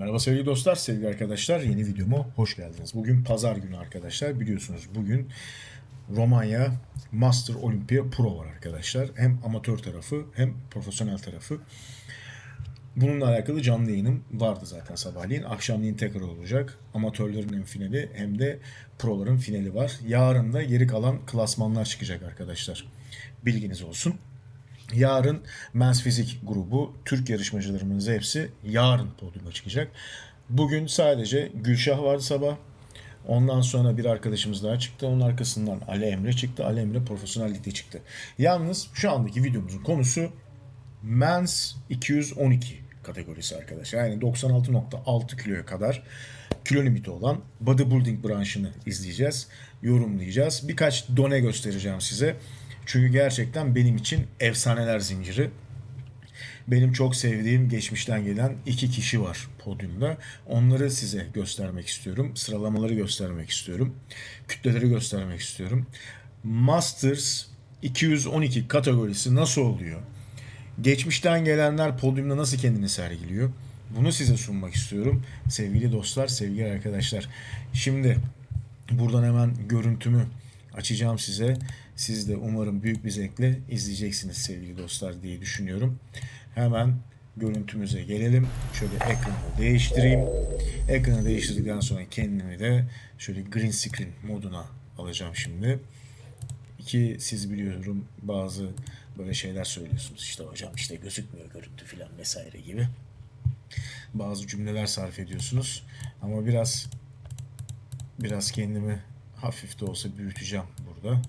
Merhaba sevgili dostlar, sevgili arkadaşlar. Yeni videoma hoş geldiniz. Bugün pazar günü arkadaşlar. Biliyorsunuz bugün Romanya Master Olympia Pro var arkadaşlar. Hem amatör tarafı hem profesyonel tarafı. Bununla alakalı canlı yayınım vardı zaten sabahleyin. Akşamleyin tekrar olacak. Amatörlerin hem finali hem de proların finali var. Yarın da geri kalan klasmanlar çıkacak arkadaşlar. Bilginiz olsun. Yarın Men's Fizik grubu Türk yarışmacılarımız hepsi yarın podyuma çıkacak. Bugün sadece Gülşah vardı sabah. Ondan sonra bir arkadaşımız daha çıktı. Onun arkasından Ali Emre çıktı. Ali Emre profesyonel ligde çıktı. Yalnız şu andaki videomuzun konusu Men's 212 kategorisi arkadaşlar. Yani 96.6 kiloya kadar kilo limiti olan bodybuilding branşını izleyeceğiz, yorumlayacağız. Birkaç done göstereceğim size. Çünkü gerçekten benim için efsaneler zinciri. Benim çok sevdiğim geçmişten gelen iki kişi var podyumda. Onları size göstermek istiyorum. Sıralamaları göstermek istiyorum. Kütleleri göstermek istiyorum. Masters 212 kategorisi nasıl oluyor? Geçmişten gelenler podyumda nasıl kendini sergiliyor? Bunu size sunmak istiyorum. Sevgili dostlar, sevgili arkadaşlar. Şimdi buradan hemen görüntümü açacağım size. Siz de umarım büyük bir zevkle izleyeceksiniz sevgili dostlar diye düşünüyorum. Hemen görüntümüze gelelim. Şöyle ekranı değiştireyim. Ekranı değiştirdikten sonra kendimi de şöyle green screen moduna alacağım şimdi. Ki siz biliyorum bazı böyle şeyler söylüyorsunuz. İşte hocam işte gözükmüyor görüntü filan vesaire gibi. Bazı cümleler sarf ediyorsunuz. Ama biraz biraz kendimi hafif de olsa büyüteceğim burada.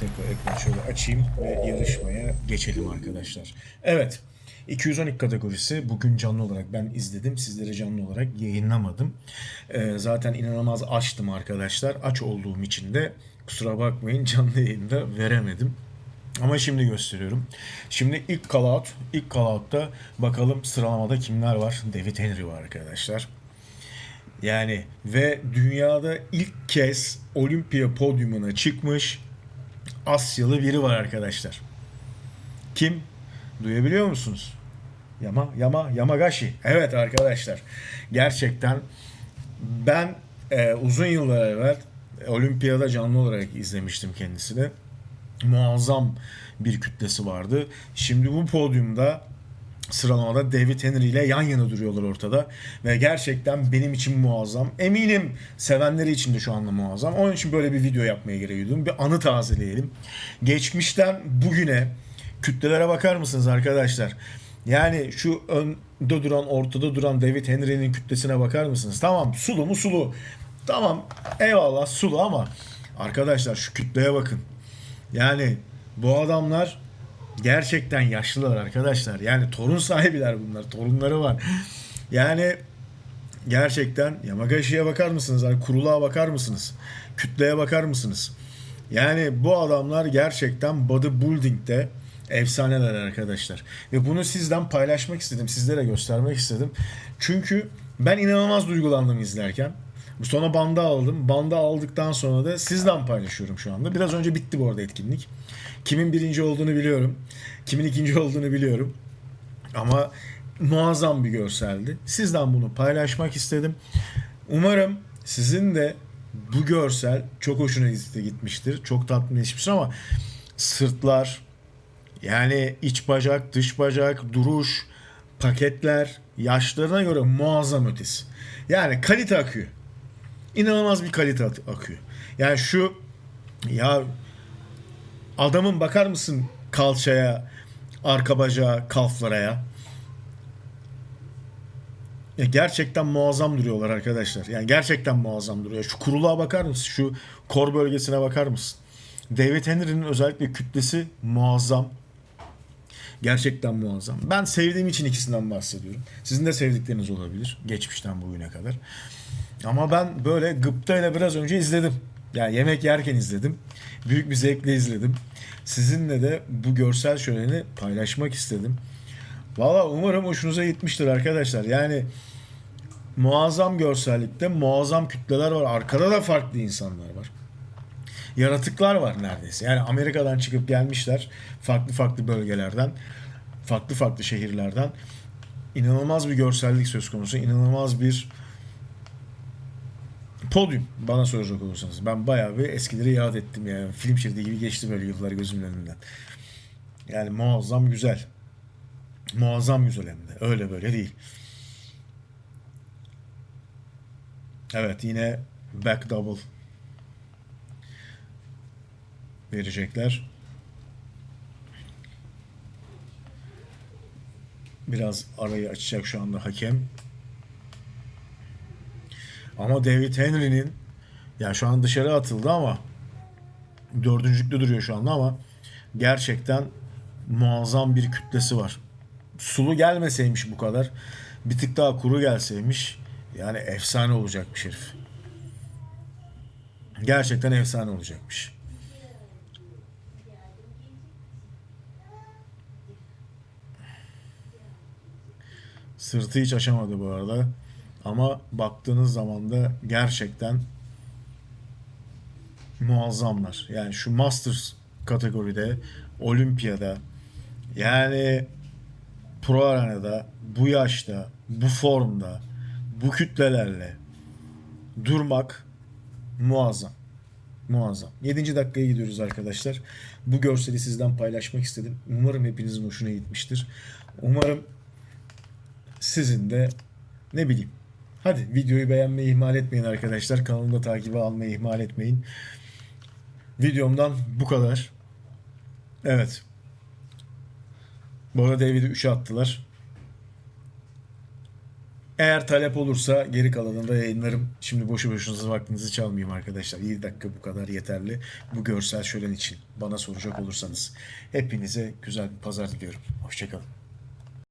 Tekrar ekranı şöyle açayım ve yarışmaya geçelim arkadaşlar. Evet. 212 kategorisi bugün canlı olarak ben izledim. Sizlere canlı olarak yayınlamadım. Ee, zaten inanılmaz açtım arkadaşlar. Aç olduğum için de kusura bakmayın canlı yayında veremedim. Ama şimdi gösteriyorum. Şimdi ilk call out. İlk call out'ta bakalım sıralamada kimler var? David Henry var arkadaşlar. Yani ve dünyada ilk kez olimpiya podyumuna çıkmış Asyalı biri var arkadaşlar. Kim? Duyabiliyor musunuz? Yama, Yama, Yamagashi. Evet arkadaşlar. Gerçekten ben e, uzun yıllar evvel olimpiyada canlı olarak izlemiştim kendisini. Muazzam bir kütlesi vardı. Şimdi bu podyumda sıralamada David Henry ile yan yana duruyorlar ortada. Ve gerçekten benim için muazzam. Eminim sevenleri için de şu anda muazzam. Onun için böyle bir video yapmaya gereği duydum. Bir anı tazeleyelim. Geçmişten bugüne kütlelere bakar mısınız arkadaşlar? Yani şu önde duran, ortada duran David Henry'nin kütlesine bakar mısınız? Tamam sulu mu sulu. Tamam eyvallah sulu ama arkadaşlar şu kütleye bakın. Yani bu adamlar gerçekten yaşlılar arkadaşlar. Yani torun sahibiler bunlar. Torunları var. Yani gerçekten Yamagashi'ye bakar mısınız? Hani kuruluğa bakar mısınız? Kütleye bakar mısınız? Yani bu adamlar gerçekten bodybuilding'de efsaneler arkadaşlar. Ve bunu sizden paylaşmak istedim. Sizlere göstermek istedim. Çünkü ben inanılmaz duygulandım izlerken. Sonra banda aldım. Banda aldıktan sonra da sizden paylaşıyorum şu anda. Biraz önce bitti bu arada etkinlik. Kimin birinci olduğunu biliyorum. Kimin ikinci olduğunu biliyorum. Ama muazzam bir görseldi. Sizden bunu paylaşmak istedim. Umarım sizin de bu görsel çok hoşuna gitmiştir. Çok tatmin etmiştir ama sırtlar yani iç bacak, dış bacak, duruş, paketler yaşlarına göre muazzam ötesi. Yani kalite akıyor. İnanılmaz bir kalite akıyor. Yani şu ya adamın bakar mısın kalçaya, arka bacağı, kalflara ya. ya. Gerçekten muazzam duruyorlar arkadaşlar. Yani gerçekten muazzam duruyor. Şu kuruluğa bakar mısın? Şu kor bölgesine bakar mısın? David Henry'nin özellikle kütlesi muazzam. Gerçekten muazzam. Ben sevdiğim için ikisinden bahsediyorum. Sizin de sevdikleriniz olabilir. Geçmişten bugüne kadar. Ama ben böyle gıptayla biraz önce izledim. Yani yemek yerken izledim. Büyük bir zevkle izledim. Sizinle de bu görsel şöleni paylaşmak istedim. Valla umarım hoşunuza gitmiştir arkadaşlar. Yani muazzam görsellikte muazzam kütleler var. Arkada da farklı insanlar var. Yaratıklar var neredeyse. Yani Amerika'dan çıkıp gelmişler. Farklı farklı bölgelerden. Farklı farklı şehirlerden. inanılmaz bir görsellik söz konusu. inanılmaz bir podyum bana soracak olursanız. Ben bayağı bir eskileri yad ettim yani. Film şeridi gibi geçti böyle yıllar gözümün önünden. Yani muazzam güzel. Muazzam güzel hem de. Öyle böyle değil. Evet yine back double verecekler. Biraz arayı açacak şu anda hakem. Ama David Henry'nin ya şu an dışarı atıldı ama dördüncülükte duruyor şu anda ama gerçekten muazzam bir kütlesi var. Sulu gelmeseymiş bu kadar bir tık daha kuru gelseymiş yani efsane olacakmış herif. Gerçekten efsane olacakmış. Sırtı hiç aşamadı bu arada. Ama baktığınız zaman da gerçekten muazzamlar. Yani şu Masters kategoride, Olimpiyada yani Pro Arena'da bu yaşta, bu formda, bu kütlelerle durmak muazzam. Muazzam. 7. dakikaya gidiyoruz arkadaşlar. Bu görseli sizden paylaşmak istedim. Umarım hepinizin hoşuna gitmiştir. Umarım sizin de ne bileyim. Hadi videoyu beğenmeyi ihmal etmeyin arkadaşlar. Kanalımda takibi almayı ihmal etmeyin. Videomdan bu kadar. Evet. Bu arada David'i 3'e attılar. Eğer talep olursa geri kalanında yayınlarım. Şimdi boşu boşunuza vaktinizi çalmayayım arkadaşlar. 7 dakika bu kadar yeterli. Bu görsel şölen için bana soracak olursanız. Hepinize güzel bir pazar diliyorum. Hoşçakalın.